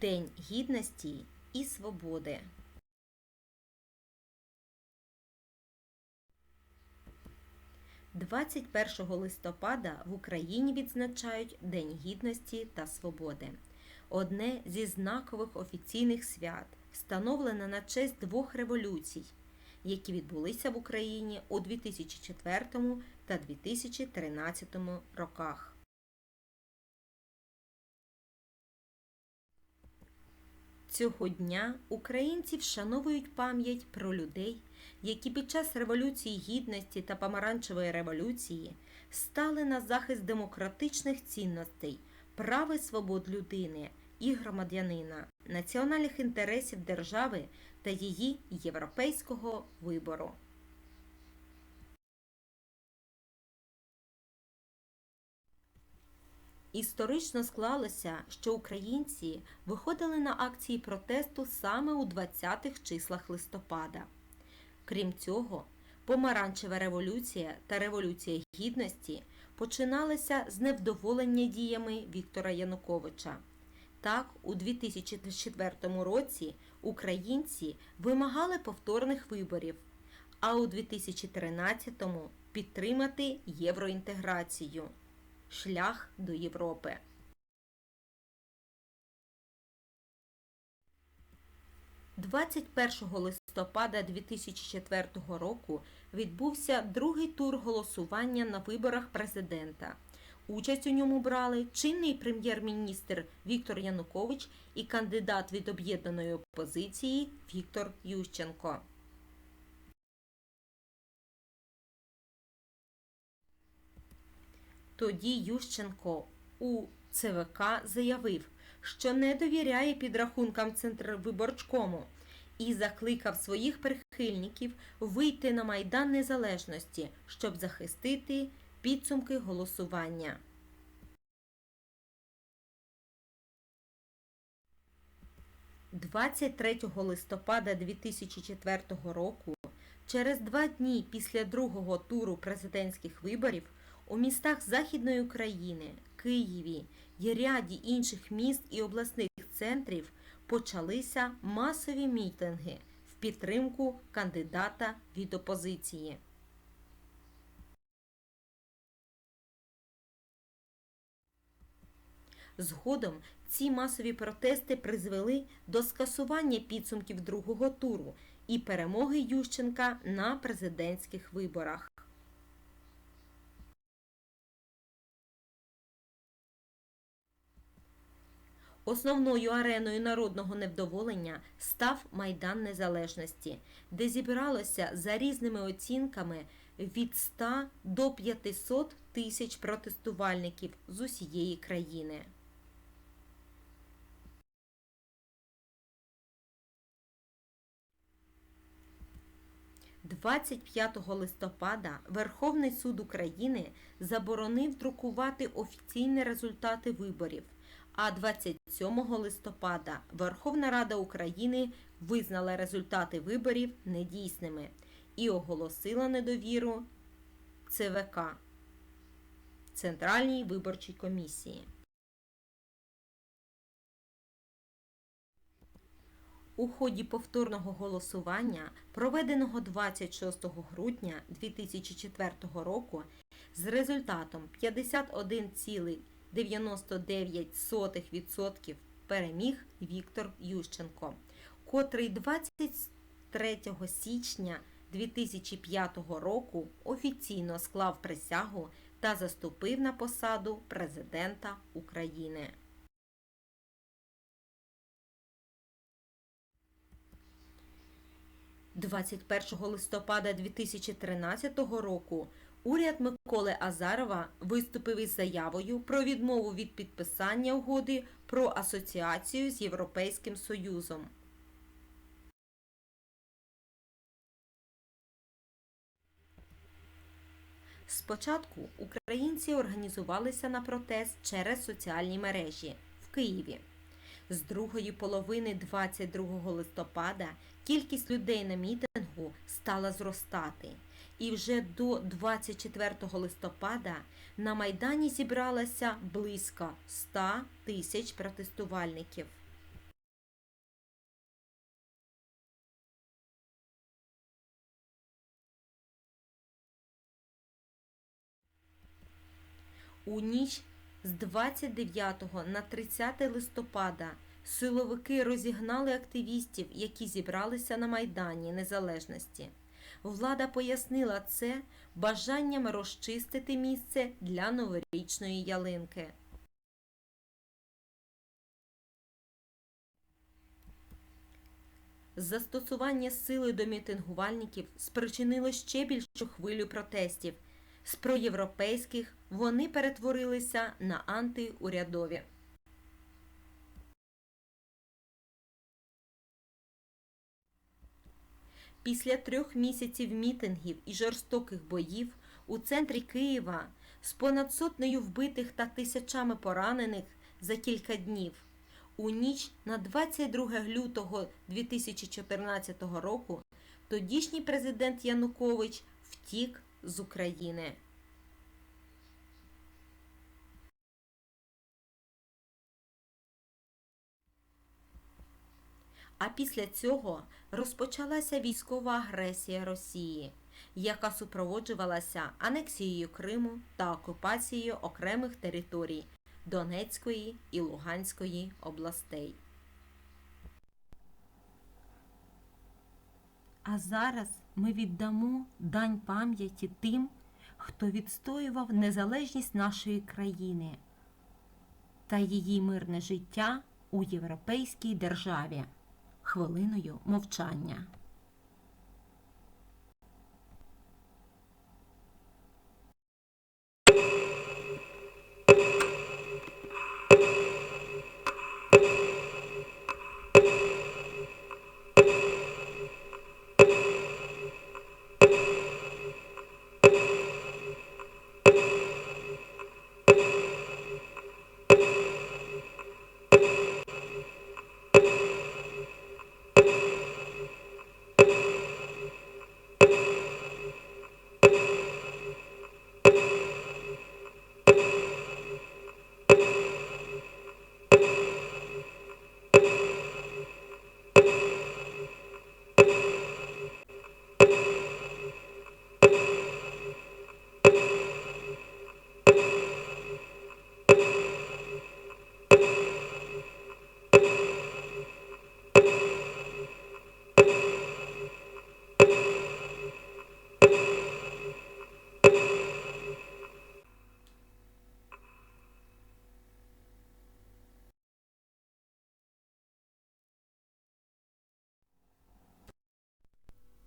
День гідності і свободи. «21 листопада в Україні відзначають День гідності та свободи. Одне зі знакових офіційних свят, встановлене на честь двох революцій, які відбулися в Україні у 2004 та 2013 роках. Цього дня українці вшановують пам'ять про людей, які під час Революції Гідності та Помаранчевої революції стали на захист демократичних цінностей, прав і свобод людини і громадянина, національних інтересів держави та її європейського вибору. Історично склалося, що українці виходили на акції протесту саме у 20-х числах листопада. Крім цього, помаранчева революція та революція гідності починалися з невдоволення діями Віктора Януковича. Так, у 2004 році українці вимагали повторних виборів, а у 2013 підтримати євроінтеграцію шлях до Європи. «21 листопада 2004 року відбувся другий тур голосування на виборах президента. Участь у ньому брали чинний прем'єр-міністр Віктор Янукович і кандидат від об'єднаної опозиції Віктор Ющенко. Тоді Ющенко у ЦВК заявив, що не довіряє підрахункам Центрвиборчкому і закликав своїх прихильників вийти на Майдан Незалежності, щоб захистити підсумки голосування. «23 листопада 2004 року, через два дні після другого туру президентських виборів, у містах Західної України, Києві і ряді інших міст і обласних центрів почалися масові мітинги в підтримку кандидата від опозиції. Згодом ці масові протести призвели до скасування підсумків другого туру і перемоги Ющенка на президентських виборах. Основною ареною народного невдоволення став Майдан Незалежності, де зібралося за різними оцінками від 100 до 500 тисяч протестувальників з усієї країни. «25 листопада Верховний суд України заборонив друкувати офіційні результати виборів. А 27 листопада Верховна Рада України визнала результати виборів недійсними і оголосила недовіру ЦВК Центральній виборчій комісії. У ході повторного голосування, проведеного 26 грудня 2004 року, з результатом 51,5%. 99% переміг Віктор Ющенко, котрий 23 січня 2005 року офіційно склав присягу та заступив на посаду президента України. «21 листопада 2013 року Уряд Миколи Азарова виступив із заявою про відмову від підписання угоди про асоціацію з Європейським Союзом. Спочатку українці організувалися на протест через соціальні мережі в Києві. З другої половини 22 листопада кількість людей на мітингу стала зростати. І вже до 24 листопада на Майдані зібралося близько 100 тисяч протестувальників. У ніч з 29 на 30 листопада силовики розігнали активістів, які зібралися на Майдані Незалежності. Влада пояснила це бажанням розчистити місце для новорічної ялинки. Застосування сили до мітингувальників спричинило ще більшу хвилю протестів. З проєвропейських вони перетворилися на антиурядові. Після трьох місяців мітингів і жорстоких боїв у центрі Києва з понад сотнею вбитих та тисячами поранених за кілька днів у ніч на 22 лютого 2014 року тодішній президент Янукович втік з України. А після цього розпочалася військова агресія Росії, яка супроводжувалася анексією Криму та окупацією окремих територій Донецької і Луганської областей. А зараз ми віддамо дань пам'яті тим, хто відстоював незалежність нашої країни та її мирне життя у європейській державі хвилиною мовчання.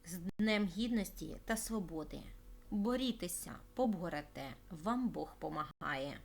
З Днем Гідності та Свободи. Борітеся, поборете, вам Бог помагає.